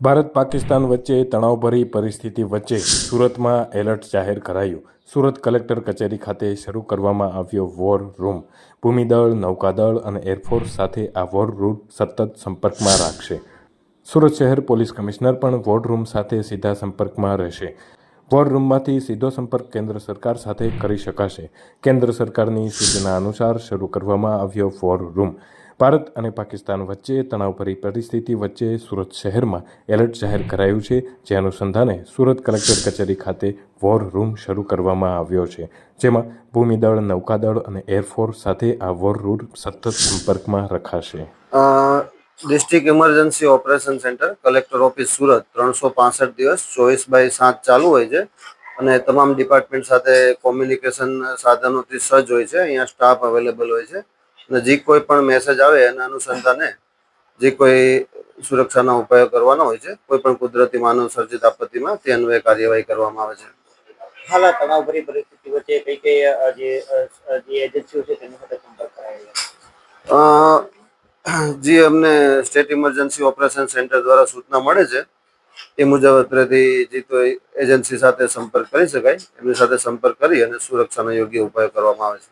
ભારત પાકિસ્તાન વચ્ચે તણાવભરી પરિસ્થિતિ વચ્ચે સુરતમાં એલર્ટ જાહેર કરાયું. સુરત કલેક્ટર કચેરી ખાતે શરૂ કરવામાં આવ્યો વોર રૂમ ભૂમિદળ, નૌકાદળ અને એરફોર્સ સાથે આ વોર રૂમ સતત સંપર્કમાં રાખશે. સુરત શહેર પોલીસ કમિશનર પણ વોર રૂમ સાથે સીધા સંપર્કમાં રહેશે. વોર રૂમમાંથી સીધો સંપર્ક કેન્દ્ર સરકાર સાથે કરી શકાશે. કેન્દ્ર સરકારની સૂચના અનુસાર શરૂ કરવામાં આવ્યો વોર રૂમ ભારત અને પાકિસ્તાન વચ્ચે તણાવભરી પરિસ્થિતિ વચ્ચે સુરત શહેરમાં એલર્ટ જાહેર કરાયું છે, જે અનુસંધાને સુરત કલેક્ટર કચેરી ખાતે વોર રૂમ શરૂ કરવામાં આવ્યો છે. જેમાં ભૂમિદળ, નૌકાદળ અને એરફોર્સ સાથે આ વોર રૂમ સતત સંપર્કમાં રખાશે. District emergency operation centre collector office Surat, ત્રણસો પાસઠ દિવસ, ચોવીસ બાય સાત ચાલુ હોય છે. અને તમામ ડિપાર્ટમેન્ટ સાથે કોમ્યુનિકેશન સાધનોથી સજ્જ હોય છે. અહીંયા સ્ટાફ અવેલેબલ હોય છે. અને જે કોઈ પણ મેસેજ આવે એના અનુસંધાને જે કોઈ સુરક્ષાના ઉપાયો કરવાના હોય છે કોઈ પણ કુદરતી માનવ સર્જિત આપત્તિમાં તે અન્વયે કાર્યવાહી કરવામાં આવે છે. હાલ તણાવભરી પરિસ્થિતિ વચ્ચે કઈ કઈ જે એજન્સીઓ છે તેની સાથે સંપર્ક કરાયો જે અમને સ્ટેટ ઇમરજન્સી ઓપરેશન સેન્ટર દ્વારા સૂચના મળે છે એ મુજબ અત્રેથી જે કોઈ એજન્સી સાથે સંપર્ક કરી શકાય. એમની સાથે સંપર્ક કરી અને સુરક્ષાના યોગ્ય ઉપાયો કરવામાં આવે છે.